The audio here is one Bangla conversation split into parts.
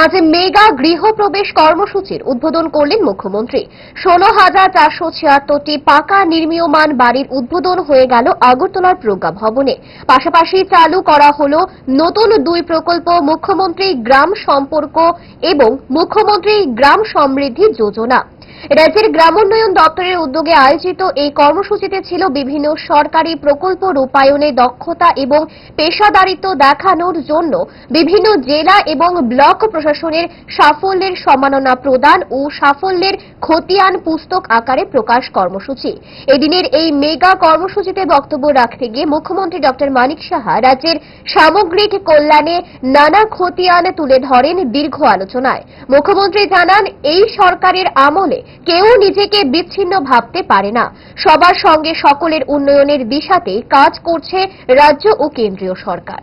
আজ মেগা গৃহপ্রবেশ কর্মসূচির উদ্বোধন করলেন মুখ্যমন্ত্রী। ষোলো হাজার চারশো ছিয়াত্তরটি পাকা নির্মীয়মান বাড়ির উদ্বোধন হয়ে গেল আগরতলার প্রজ্ঞা ভবনে। পাশাপাশি চালু করা হল নতুন দুই প্রকল্প মুখ্যমন্ত্রী গ্রাম সম্পর্ক এবং মুখ্যমন্ত্রী গ্রাম সমৃদ্ধি যোজনা। রাজ্যের গ্রামোন্নয়ন দপ্তরের উদ্যোগে আয়োজিত এই কর্মসূচিতে ছিল বিভিন্ন সরকারি প্রকল্প রূপায়ণে দক্ষতা এবং পেশাদারিত্ব দেখানোর জন্য বিভিন্ন জেলা এবং ব্লক প্রশাসনের সাফল্যের সম্মাননা প্রদান ও সাফল্যের খতিয়ান পুস্তক আকারে প্রকাশ কর্মসূচি। এদিনের এই মেগা কর্মসূচিতে বক্তব্য রাখতে গিয়ে মুখ্যমন্ত্রী ডক্টর মানিক সাহা রাজ্যের সামগ্রিক কল্যাণে নানা খতিয়ান তুলে ধরেন দীর্ঘ আলোচনায়। মুখ্যমন্ত্রী জানান, এই সরকারের আমলে কেউ নিজেকে বিচ্ছিন্ন ভাবতে পারে না। সবার সঙ্গে সকলের উন্নয়নের দিশাতে কাজ করছে রাজ্য ও কেন্দ্রীয় সরকার।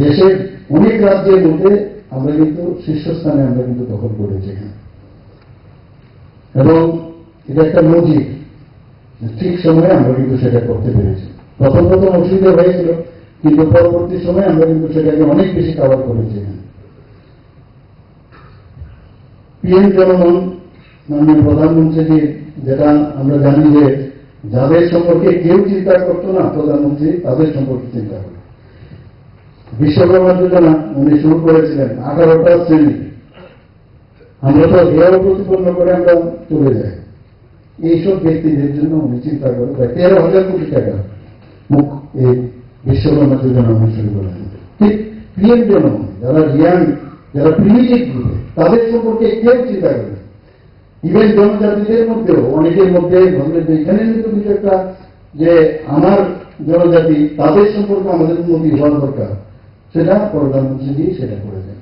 দেশের অনেক রাজ্যের মধ্যে আমরা কিন্তু শীর্ষস্থানে আমরা কিন্তু দখল করেছি এবং এটা একটা লজিক ঠিক সময়ে আমরা কিন্তু সেটা করতে পেরেছি। প্রথম প্রথম অসুবিধা হয়েছিল কিন্তু পরবর্তী সময়ে আমরা কিন্তু সেটাকে অনেক বেশি কভার করেছি। পিএম জনগণ, মাননীয় প্রধানমন্ত্রীজি, যেটা আমরা জানি যে যাদের সম্পর্কে কেউ চিন্তা করতো না, প্রধানমন্ত্রী তাদের সম্পর্কে চিন্তা করে বিশ্বকর্মা যোজনা উনি শুরু করেছিলেন আঠারোটা শ্রেণি। আমরা তো হেয়ারও প্রতিপন্ন করে আমরা চলে যাই। এইসব ব্যক্তিদের জন্য উনি চিন্তা করে প্রায় তেরো হাজার কোটি টাকা। মুখ বিশ্বকর্মা যোজনা উনি শুরু করেছেন ঠিক পিএম যেন যারা রিয়াং যারা প্রিমিটিভ গ্রুপে, তাদের সম্পর্কে কেউ চিন্তা করে। ইভেন জনজাতিদের মধ্যেও, অনেকের মধ্যে ধর্মের এখানে কিন্তু একটা যে আমার জনজাতি, তাদের সম্পর্কে আমাদের উন্নতি হওয়ার দরকার। সেটা প্রধানমন্ত্রীজি সেটা করেছেন।